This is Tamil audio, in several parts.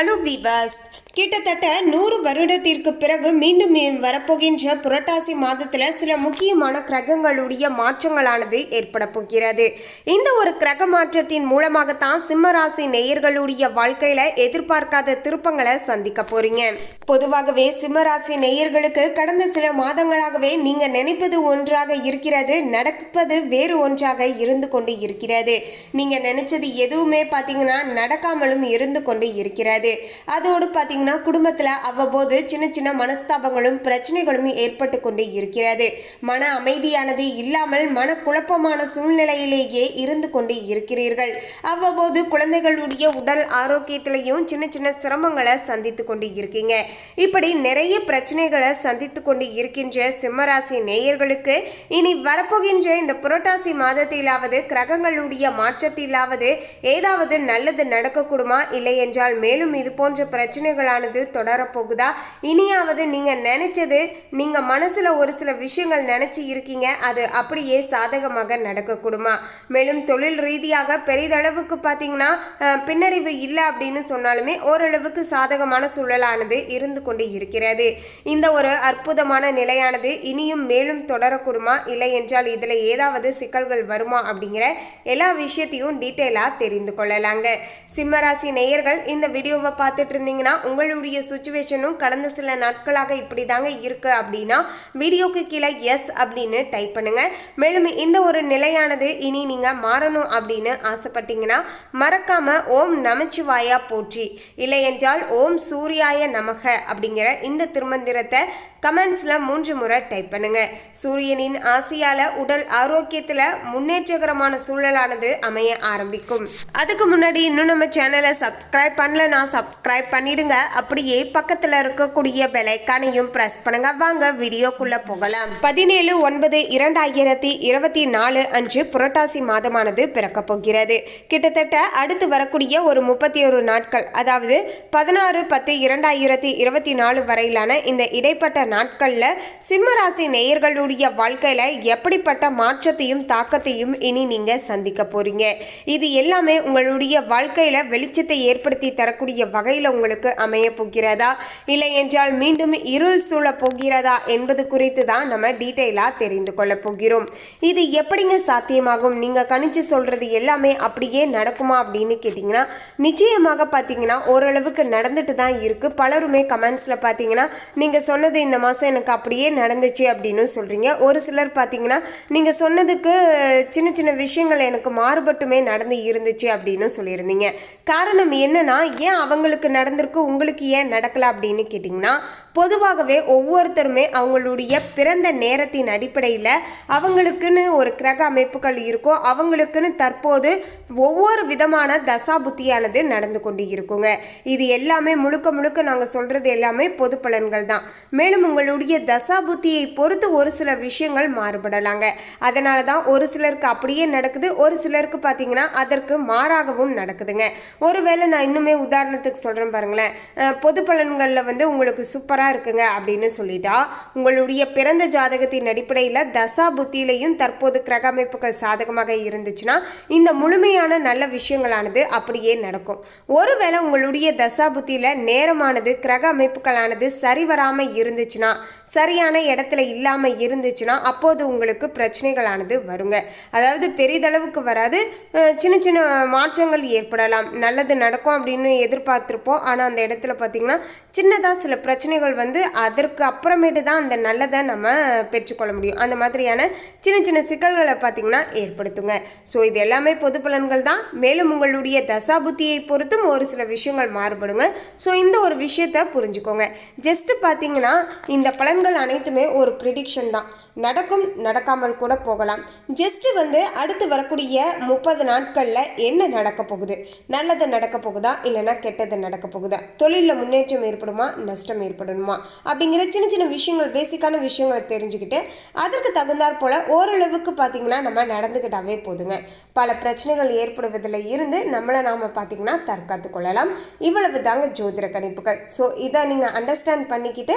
ஹலோ வீவர்ஸ் கிட்டத்தட்ட நூறு வருடத்திற்கு பிறகு மீண்டும் மீ- வரப்போகின்ற புரட்டாசி மாதத்தில் சில முக்கியமான கிரகங்களுடைய மாற்றங்களானது ஏற்பட போகிறது. இந்த ஒரு கிரக மாற்றத்தின் மூலமாகத்தான் சிம்மராசி நேயர்களுடைய வாழ்க்கையில எதிர்பார்க்காத திருப்பங்களை சந்திக்க போறீங்க. பொதுவாகவே சிம்மராசி நேயர்களுக்கு கடந்த சில மாதங்களாகவே நீங்க நினைப்பது ஒன்றாக இருக்கிறது நடப்பது வேறு ஒன்றாக இருந்து கொண்டு இருக்கிறது. நீங்க நினைச்சது எதுவுமே பார்த்தீங்கன்னா நடக்காமலும் இருந்து கொண்டு இருக்கிறது. அதோடு பார்த்தீங்கன்னா குடும்பத்தில் அவ்வப்போது சின்ன சின்ன மனஸ்தாபங்களும் பிரச்சனைகளும் ஏற்பட்டு கொண்டு இருக்கிறது. மன அமைதியானது இல்லாமல் மன குழப்பமான சூழ்நிலையிலேயே இருந்து கொண்டு இருக்கிறீர்கள். அவ்வப்போது குழந்தைகளுடைய உடல் ஆரோக்கியத்திலையும் சின்ன சின்ன சிரமங்களை சந்தித்து கொண்டு இருக்கீங்க. இப்படி நிறைய பிரச்சனைகளை சந்தித்து கொண்டு இருக்கின்ற சிம்மராசி நேயர்களுக்கு இனி வரப்போகின்ற இந்த புரட்டாசி மாதத்திலாவது கிரகங்களுடைய மாற்றத்திலாவது ஏதாவது நல்லது நடக்கக்கூடுமா? இல்லை என்றால் மேலும் இது போன்ற பிரச்சனைகளானது தொடரப்போகுதா இனியாவது நீங்கள் நினைச்சது நீங்கள் மனசில் ஒரு சில விஷயங்கள் நினச்சி இருக்கீங்க அது அப்படியே சாதகமாக நடக்கக்கூடுமா? மேலும் தொழில் ரீதியாக பெரிதளவுக்கு பார்த்தீங்கன்னா பின்னடைவு இல்லை அப்படின்னு சொன்னாலுமே ஓரளவுக்கு சாதகமான சூழலானது இருந்து கொண்டு இருக்கிறது. இந்த ஒரு அற்புதமான நிலையானது இனியும் மேலும் தொடரக்கூடுமா? இல்லை என்றால் இதில் ஏதாவது சிக்கல்கள் வருமா? அப்படிங்கிற எல்லா விஷயத்தையும் டீட்டெயிலாக தெரிந்து கொள்ளலாங்க. சிம்மராசி நேயர்கள் இந்த வீடியோவை பார்த்துட்டு இருந்தீங்கன்னா உங்களுடைய சுச்சுவேஷனும் கடந்த சில நாட்களாக இப்படி தாங்க இருக்கு அப்படின்னா வீடியோக்கு கீழே எஸ் அப்படின்னு டைப் பண்ணுங்க. மேலும் இந்த ஒரு நிலையானது இனி நீங்க மாறணும் அப்படின்னு ஆசைப்பட்டீங்கன்னா மறக்காம ஓம் நமச்சிவாயா போற்றி. இல்லை என்றால் ஓம் சூர்யாய நமக அப்படிங்கிற இந்த திருமந்திரத்தை கமெண்ட்ஸில் மூன்று முறை டைப் பண்ணுங்க. சூரியனின் ஆசையால் உடல் ஆரோக்கியத்துல முன்னேற்றகரமான சூழலானது அமைய ஆரம்பிக்கும். அதுக்கு முன்னாடி இன்னும் நம்ம சேனலை சப்ஸ்கிரைப் பண்ணலன்னா சப்ஸ்கிரைப் பண்ணிடுங்க. அப்படியே பக்கத்துல இருக்கக்கூடிய பெலைக்கானையும் பிரஸ் பண்ணுங்க. வாங்க வீடியோக்குள்ள போகலாம். பதினேழு ஒன்பது இரண்டாயிரத்தி இருபத்தி நாலு அன்று புரட்டாசி மாதமானது பிறக்க போகிறது. கிட்டத்தட்ட அடுத்து வரக்கூடிய ஒரு முப்பத்தி ஒரு நாட்கள் அதாவது பதினாறு பத்து இரண்டாயிரத்தி இருபத்தி நாலு வரையிலான இந்த இடைப்பட்ட நாட்கள்ல சிம்மராசி நேயர்களுடைய வாழ்க்கையில எப்படிப்பட்ட மாற்றத்தையும் தாக்கத்தையும் இனி நீங்க சந்திக்க போறீங்க. இது எல்லாமே உங்களுடைய வாழ்க்கையில வெளிச்சத்தை ஏற்படுத்தி தரக்கூடிய வகையில் உங்களுக்கு அமைய போகிறதா? இல்லை என்றால் மீண்டும் இருள் சூழப் போகிறதா? என்பது குறித்து தான் நம்ம டீட்டெயிலாக தெரிந்து கொள்ள போகிறோம். இது எப்படிங்க சாத்தியமாகும்? நீங்கள் கணிச்சு சொல்கிறது எல்லாமே அப்படியே நடக்குமா அப்படின்னு கேட்டிங்கன்னா நிச்சயமாக பார்த்தீங்கன்னா ஓரளவுக்கு நடந்துட்டு தான் இருக்கு. பலருமே கமெண்ட்ஸில் பார்த்தீங்கன்னா நீங்கள் சொன்னது இந்த மாதம் எனக்கு அப்படியே நடந்துச்சு அப்படின்னு சொல்கிறீங்க ஒரு சிலர் பார்த்தீங்கன்னா நீங்கள் சொன்னதுக்கு சின்ன சின்ன விஷயங்கள் எனக்கு மாறுபட்டுமே நடந்து இருந்துச்சு அப்படின்னு சொல்லியிருந்தீங்க. காரணம் என்னன்னா ஏன் அவங்களுக்கு நடந்திருக்கு உங்களுக்கு ஏன் நடக்கல அப்படின்னு கேட்டிங்கன்னா பொதுவாகவே ஒவ்வொருத்தருமே அவங்களுடைய பிறந்த நேரத்தின் அடிப்படையில் அவங்களுக்குன்னு ஒரு கிரக அமைப்புகள் இருக்கும். அவங்களுக்குன்னு தற்போது ஒவ்வொரு விதமான தசா புத்தியானது நடந்து கொண்டு இருக்குங்க. இது எல்லாமே முழுக்க முழுக்க நாங்கள் சொல்கிறது எல்லாமே பொது பலன்கள் தான். மேலும் உங்களுடைய தசா புத்தியை பொறுத்து ஒரு சில விஷயங்கள் மாறுபடலாங்க. அதனால தான் ஒரு சிலருக்கு அப்படியே நடக்குது ஒரு சிலருக்கு பார்த்தீங்கன்னா அதற்கு மாறாகவும் நடக்குதுங்க. ஒருவேளை நான் இன்னுமே உதாரணத்துக்கு சொல்கிறேன் பாருங்களேன். பொது பலன்களில் வந்து உங்களுக்கு சூப்பராக இருக்குங்க அப்படின்னு சொல்லிட்டா. உங்களுடைய பிறந்த ஜாதகத்தின் அடிப்படையில் தசா புத்தியிலையும் தற்போது கிரக அமைப்புகள் சாதகமாக இருந்துச்சுன்னா இந்த முழுமையான நல்ல விஷயங்களானது அப்படியே நடக்கும். ஒருவேளை உங்களுடைய தசா புத்தியில் நேரமானது கிரக அமைப்புகளானது சரிவராமல் இருந்துச்சுன்னா சரியான இடத்துல இல்லாமல் இருந்துச்சுன்னா அப்போது உங்களுக்கு பிரச்சனைகளானது வருங்க. அதாவது பெரிதளவுக்கு வராது. சின்ன சின்ன மாற்றங்கள் ஏற்படலாம். நல்லது நடக்கும் அப்படின்னு எதிர்பார்த்துருப்போம். ஆனால் அந்த இடத்துல பார்த்தீங்கன்னா சின்னதாக சில பிரச்சனைகள் வந்து அதற்கு அப்புறமேட்டு தான் அந்த நல்லதை நம்ம பெற்றுக்கொள்ள முடியும். அந்த மாதிரியான சின்ன சின்ன சிக்கல்களை பார்த்தீங்கன்னா ஏற்படுத்துங்க. ஸோ இது எல்லாமே பொது பலன்கள் தான். மேலும் உங்களுடைய தசாபுத்தியை பொறுத்தும் ஒரு சில விஷயங்கள் மாறுபடுங்க. ஸோ இந்த ஒரு விஷயத்தை புரிஞ்சுக்கோங்க. ஜஸ்ட் பார்த்தீங்கன்னா இந்த பலன்கள் அனைத்துமே ஒரு ப்ரிடிக்ஷன் தான். நடக்கும் நடக்காமல் கூட போகலாம். ஜஸ்ட் வந்து அடுத்து வரக்கூடிய முப்பது நாட்களில் என்ன நடக்க போகுது? நல்லது நடக்க போகுதா? இல்லைன்னா கெட்டது நடக்க போகுதா? தொழிலில் முன்னேற்றம் ஏற்படுமா? நஷ்டம் ஏற்படணுமா? அப்படிங்கிற சின்ன சின்ன விஷயங்கள் பேசிக்கான விஷயங்களை தெரிஞ்சுக்கிட்டு அதற்கு தகுந்தாற் போல ஓரளவுக்கு பார்த்தீங்கன்னா நம்ம நடந்துக்கிட்டாவே போதுங்க. பல பிரச்சனைகள் ஏற்படுவதில் இருந்து நம்மளை நாம் பார்த்தீங்கன்னா தற்காத்து கொள்ளலாம். இவ்வளவு தாங்க ஜோதிட கணிப்புகள். ஸோ இதை நீங்கள் அண்டர்ஸ்டாண்ட் பண்ணிக்கிட்டு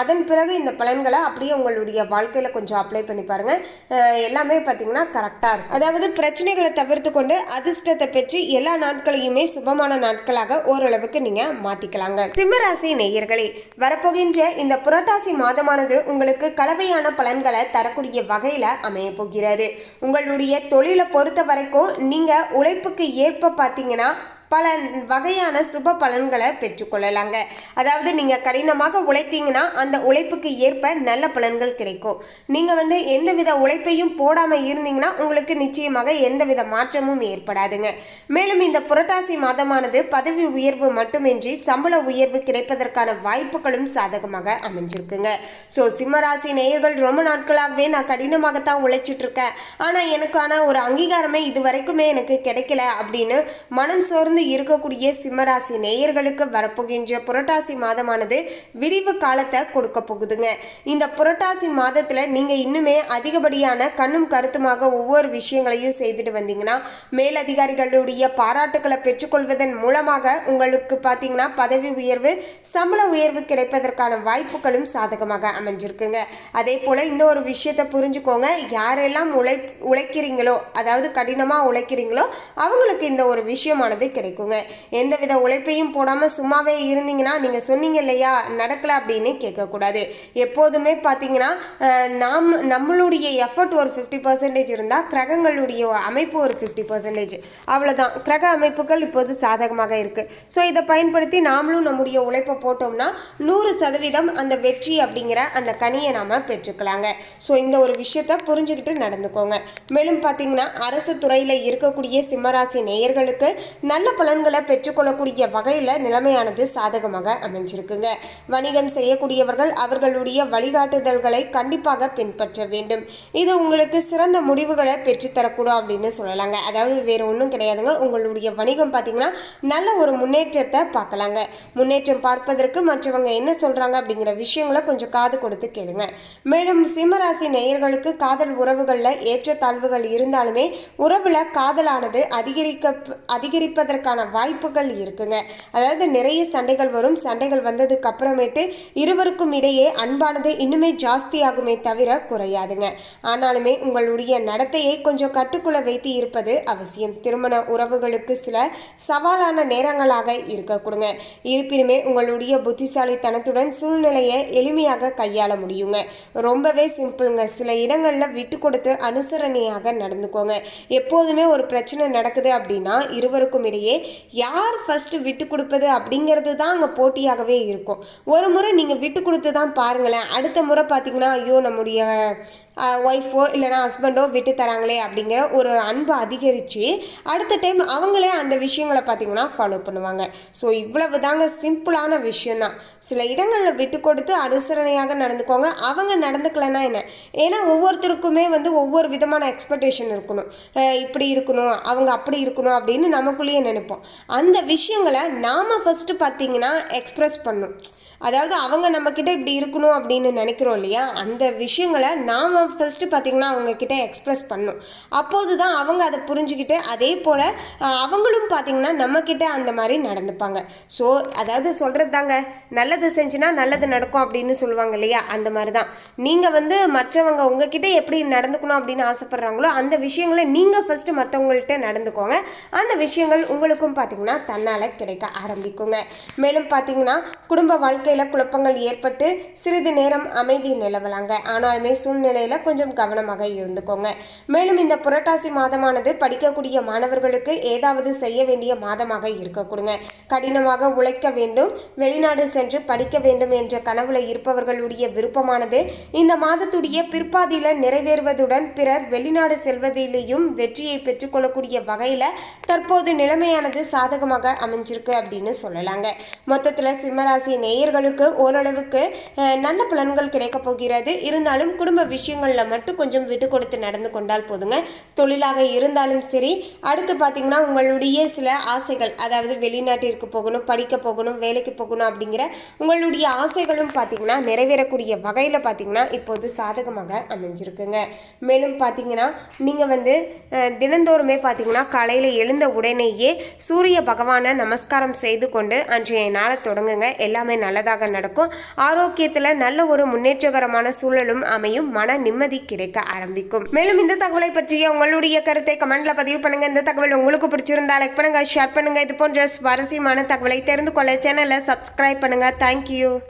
அதன் பிறகு இந்த பலன்களை அப்படியே உங்களுடைய வாழ்க்கையில் கொஞ்சம் அப்ளை பண்ணி பாருங்கள் எல்லாமே பார்த்தீங்கன்னா கரெக்டாக இருக்கும். அதாவது பிரச்சனைகளை தவிர்த்து கொண்டு அதிர்ஷ்டத்தை பெற்று எல்லா நாட்களையுமே சுபமான நாட்களாக ஓரளவுக்கு நீங்கள் மாற்றிக்கலாங்க சிம்மராசி நேயர்களே வரப்போகின்ற இந்த புரட்டாசி மாதமானது உங்களுக்கு கலவையான பலன்களை தரக்கூடிய வகையில் அமைய போகிறது. உங்களுடைய தொழிலை பொறுத்த வரைக்கும் நீங்கள் உழைப்புக்கு ஏற்ப பார்த்தீங்கன்னா பல வகையான சுப பலன்களை பெற்றுக்கொள்ளலாங்க. அதாவது நீங்கள் கடினமாக உழைத்தீங்கன்னா அந்த உழைப்புக்கு ஏற்ப நல்ல பலன்கள் கிடைக்கும். நீங்கள் வந்து எந்தவித உழைப்பையும் போடாமல் இருந்தீங்கன்னா உங்களுக்கு நிச்சயமாக எந்தவித மாற்றமும் ஏற்படாதுங்க. மேலும் இந்த புரட்டாசி மாதமானது பதவி உயர்வு மட்டுமின்றி சம்பள உயர்வு கிடைப்பதற்கான வாய்ப்புகளும் சாதகமாக அமைஞ்சிருக்குங்க. ஸோ சிம்மராசி நேயர்கள் ரொம்ப நாட்களாகவே நான் கடினமாகத்தான் உழைச்சிட்டு இருக்கேன் ஆனால் எனக்கான ஒரு அங்கீகாரமே இது வரைக்குமே எனக்கு கிடைக்கல அப்படின்னு மனம் சோர்ந்து இருக்கக்கூடிய சிம்மராசி நேயர்களுக்கு வரப்போகின்ற புரட்டாசி மாதமானது விரிவு காலத்தை கொடுக்க போகுதுங்க. இந்த புரட்டாசி மாதத்தில் நீங்கள் இன்னுமே அதிகப்படியான கண்ணும் கருத்துமாக ஒவ்வொரு விஷயங்களையும் செய்துட்டு வந்தீங்கன்னா மேலதிகாரிகளுடைய பாராட்டுக்களை பெற்றுக்கொள்வதன் மூலமாக உங்களுக்கு பார்த்தீங்கன்னா பதவி உயர்வு சம்பள உயர்வு கிடைப்பதற்கான வாய்ப்புகளும் சாதகமாக அமைஞ்சிருக்குங்க. அதே போல் இந்த ஒரு விஷயத்தை புரிஞ்சுக்கோங்க. யாரெல்லாம் உழை உழைக்கிறீங்களோ அதாவது கடினமாக உழைக்கிறீங்களோ அவங்களுக்கு இந்த ஒரு விஷயமானது கிடைக்கும். கிடைக்குங்க எந்தவித உழைப்பையும் போடாமல் சும்மாவே இருந்தீங்கன்னா நீங்கள் சொன்னீங்க இல்லையா? நடக்கல அப்படின்னு கேட்கக்கூடாது. எப்போதுமே பார்த்தீங்கன்னா நாம் நம்மளுடைய எஃபர்ட் ஒரு ஃபிஃப்டி பர்சன்டேஜ் இருந்தால் கிரகங்களுடைய அமைப்பு ஒரு ஃபிஃப்டி பர்சன்டேஜ் அவ்வளோதான் கிரக அமைப்புகள் இப்போது சாதகமாக இருக்குது ஸோ இதை பயன்படுத்தி நாமளும் நம்முடைய உழைப்பை போட்டோம்னா நூறு சதவீதம் அந்த வெற்றி அப்படிங்கிற அந்த கனியை நாம் பெற்றுக்கலாங்க. ஸோ இந்த ஒரு விஷயத்தை புரிஞ்சுக்கிட்டு நடந்துக்கோங்க. மேலும் பார்த்தீங்கன்னா அரசு துறையில் இருக்கக்கூடிய சிம்மராசி நேயர்களுக்கு நல்ல பலன்களை பெற்றுக்கொள்ளக்கூடிய வகையில் நிலைமையானது சாதகமாக அமைஞ்சிருக்குங்க. வணிகம் செய்யக்கூடியவர்கள் அவர்களுடைய வழிகாட்டுதல்களை கண்டிப்பாக பின்பற்ற வேண்டும். இது உங்களுக்கு சிறந்த முடிவுகளை பெற்றுத்தரக்கூடும் அப்படின்னு சொல்லலாங்க. அதாவது வேறு ஒன்றும் கிடையாதுங்க. உங்களுடைய வணிகம் பார்த்தீங்கன்னா நல்ல ஒரு முன்னேற்றத்தை பார்க்கலாங்க. முன்னேற்றம் பார்ப்பதற்கு மற்றவங்க என்ன சொல்கிறாங்க அப்படிங்கிற விஷயங்களை கொஞ்சம் காது கொடுத்து கேளுங்க. மேலும் சிம்மராசி நேயர்களுக்கு காதல் உறவுகளில் ஏற்றத்தாழ்வுகள் இருந்தாலுமே உறவில் காதலானது அதிகரிக்க அதிகரிப்பதற்கு வருவதற்கான வாய்ப்புகள் இருக்குங்க. அதாவது நிறைய சண்டைகள் வரும். சண்டைகள் வந்ததுக்கு அப்புறமேட்டு இருவருக்கும் இடையே அன்பானது இன்னுமே ஜாஸ்தியாகுமே தவிர குறையாதுங்க. ஆனாலுமே உங்களுடைய நடத்தையை கொஞ்சம் கட்டுக்குள்ள வைத்து இருப்பது அவசியம். திருமண உறவுகளுக்கு சில சவாலான நேரங்களாக இருக்க கொடுங்க இருப்பினுமே உங்களுடைய புத்திசாலித்தனத்துடன் சூழ்நிலையை எளிமையாக கையாள முடியுங்க. ரொம்பவே சிம்பிளுங்க. சில இடங்களில் விட்டு கொடுத்து அனுசரணையாக நடந்துக்கோங்க. எப்போதுமே ஒரு பிரச்சனை நடக்குது அப்படின்னா இருவருக்கும் இடையே யார் ஃபஸ்ட்டு விட்டு கொடுப்பது அப்படிங்கிறது தான் அங்கே போட்டியாகவே இருக்கும். ஒரு முறை நீங்கள் விட்டு கொடுத்து தான் பாருங்களேன். அடுத்த முறை பார்த்தீங்கன்னா ஐயோ நம்முடைய ஒய்ஃபோ இல்லைனா ஹஸ்பண்டோ விட்டு தராங்களே அப்படிங்கிற ஒரு அன்பு அதிகரித்து அடுத்த டைம் அவங்களே அந்த விஷயங்களை பார்த்தீங்கன்னா ஃபாலோ பண்ணுவாங்க. ஸோ இவ்வளவு தாங்க சிம்பிளான விஷயந்தான் சில இடங்களில் விட்டு கொடுத்து அனுசரணையாக நடந்துக்கோங்க. அவங்க நடந்துக்கலைன்னா என்ன? ஏன்னா ஒவ்வொருத்தருக்குமே வந்து ஒவ்வொரு விதமான எக்ஸ்பெக்டேஷன் இருக்கணும். இப்படி இருக்கணும் அவங்க அப்படி இருக்கணும் அப்படின்னு நமக்குள்ளேயே நினைப்போம். அந்த விஷயங்களை நாம் ஃபஸ்ட்டு பார்த்தீங்கன்னா எக்ஸ்ப்ரெஸ் பண்ணும். அதாவது அவங்க நம்மக்கிட்ட இப்படி இருக்கணும் அப்படின்னு நினைக்கிறோம் இல்லையா? அந்த விஷயங்களை நாம் ஃபஸ்ட்டு பார்த்திங்கன்னா அவங்கக்கிட்ட எக்ஸ்ப்ரெஸ் பண்ணும். அப்போது தான் அவங்க அதை புரிஞ்சுக்கிட்டு அதே போல் அவங்களும் பார்த்திங்கன்னா நம்மக்கிட்ட அந்த மாதிரி நடந்துப்பாங்க. ஸோ அதாவது சொல்கிறது தாங்க நல்லது செஞ்சுனா நல்லது நடக்கும் அப்படின்னு சொல்லுவாங்க இல்லையா? அந்த மாதிரி தான் நீங்கள் வந்து மற்றவங்க உங்ககிட்ட எப்படி நடந்துக்கணும் அப்படின்னு ஆசைப்பட்றாங்களோ அந்த விஷயங்களை நீங்கள் ஃபஸ்ட்டு மற்றவங்கள்ட்ட நடந்துக்கோங்க. அந்த விஷயங்கள் உங்களுக்கும் பார்த்திங்கன்னா தன்னால் கிடைக்க ஆரம்பிக்குங்க. மேலும் பார்த்திங்கன்னா குடும்ப வாழ்க்கை வாழ்க்கையில் குழப்பங்கள் ஏற்பட்டு சிறிது நேரம் அமைதி நிலவலாங்க. ஆனாலுமே சூழ்நிலையில் கொஞ்சம் கவனமாக இருந்துக்கோங்க. மேலும் இந்த புரட்டாசி மாதமானது படிக்கக்கூடிய மாணவர்களுக்கு ஏதாவது செய்ய வேண்டிய மாதமாக இருக்கக்கூடுங்க. கடினமாக உழைக்க வேண்டும் வெளிநாடு சென்று படிக்க வேண்டும் என்ற கனவுல இருப்பவர்களுடைய விருப்பமானது இந்த மாதத்துடைய பிற்பாதியில் நிறைவேறுவதுடன் பிறர் வெளிநாடு செல்வதிலேயும் வெற்றியை பெற்றுக்கொள்ளக்கூடிய வகையில் தற்போது நிலைமையானது சாதகமாக அமைஞ்சிருக்கு அப்படின்னு சொல்லலாங்க. மொத்தத்தில் சிம்மராசி நேயர்கள் குழந்தைகளுக்கு ஓரளவுக்கு நல்ல பலன்கள் கிடைக்கப் போகிறது. இருந்தாலும் குடும்ப விஷயங்களில் மட்டும் கொஞ்சம் விட்டு கொடுத்து நடந்து கொண்டால் போதுங்க. தொழிலாக இருந்தாலும் சரி அடுத்து பார்த்தீங்கன்னா உங்களுடைய சில ஆசைகள் அதாவது வெளிநாட்டிற்கு போகணும் படிக்க போகணும் வேலைக்கு போகணும் அப்படிங்கிற உங்களுடைய ஆசைகளும் பார்த்தீங்கன்னா நிறைவேறக்கூடிய வகையில் பார்த்தீங்கன்னா இப்போது சாதகமாக அமைஞ்சிருக்குங்க. மேலும் பார்த்தீங்கன்னா நீங்கள் வந்து தினந்தோறுமே பார்த்தீங்கன்னா காலையில் எழுந்த உடனேயே சூரிய பகவானை நமஸ்காரம் செய்து கொண்டு அன்றைய நாளை தொடங்குங்க. எல்லாமே நல்லதாக நடக்கும். ஆரோக்கியத்தில் நல்ல ஒரு முன்னேற்றகரமான சூழலும் அமையும். மன நிம்மதி கிடைக்க ஆரம்பிக்கும். மேலும் இந்த தகவலை பற்றிய உங்களுடைய கருத்தை கமெண்ட்ல பதிவு பண்ணுங்க. இந்த தகவல் உங்களுக்கு பிடிச்சிருந்தா லைக் பண்ணுங்க ஷேர் பண்ணுங்க. இது போன்ற சுவாரஸ்யமான தகவலை தெரிந்து கொள்ள சேனலை சப்ஸ்கிரைப் பண்ணுங்க. தேங்க்யூ